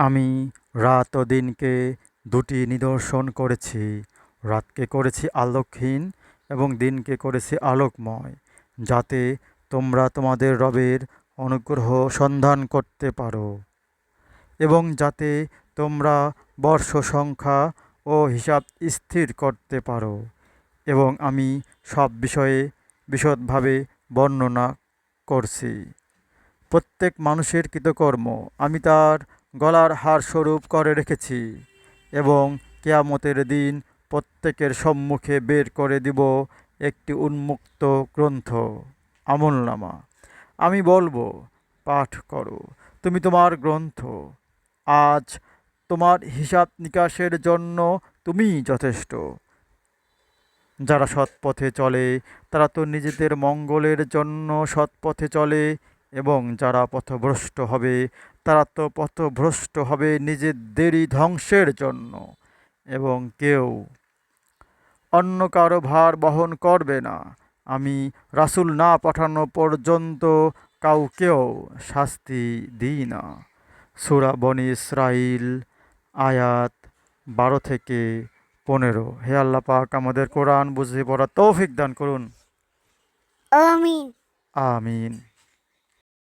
আমি রাত ও দিনকে দুটি নিদর্শন করেছি। রাতকে করেছি আলোকহীন এবং দিনকে করেছি আলোকময়, যাতে তোমরা তোমাদের রবের অনুগ্রহ সন্ধান করতে পারো। এবং যাতে তোমরা বর্ষ সংখ্যা ও হিসাব স্থির করতে পারো। এবং আমি সব বিষয়ে বিশদভাবে বর্ণনা করছি। প্রত্যেক মানুষের কৃতকর্ম, আমি তার গলার হার স্বরূপ করে রেখেছি এবং কেয়ামতের দিন প্রত্যেকের সম্মুখে বের করে দিব একটি উন্মুক্ত গ্রন্থ। আমলনামা আমি বলব, পাঠ করো। তুমি তোমার গ্রন্থ। আজ তোমার হিসাব নিকাশের জন্য তুমি যথেষ্ট। যারা সৎপথে চলে, তারা তো নিজেদের মঙ্গলের জন্য সৎপথে চলে এবং যারা পথভ্রষ্ট হবে তারা তো পথভ্রষ্ট হবে নিজেদেরই ধ্বংসের জন্য এবং কেউ অন্য কারও ভার বহন করবে না। আমি রাসূল না পাঠানো পর্যন্ত কাউকেও শাস্তি দিই না। সূরা বনি ইসরাইল আয়াত বারো থেকে পনেরো। হে আল্লাহ পাক আমাদের কোরআন বুঝে পড়ার তৌফিক দান করুন। আমিন। আমিন।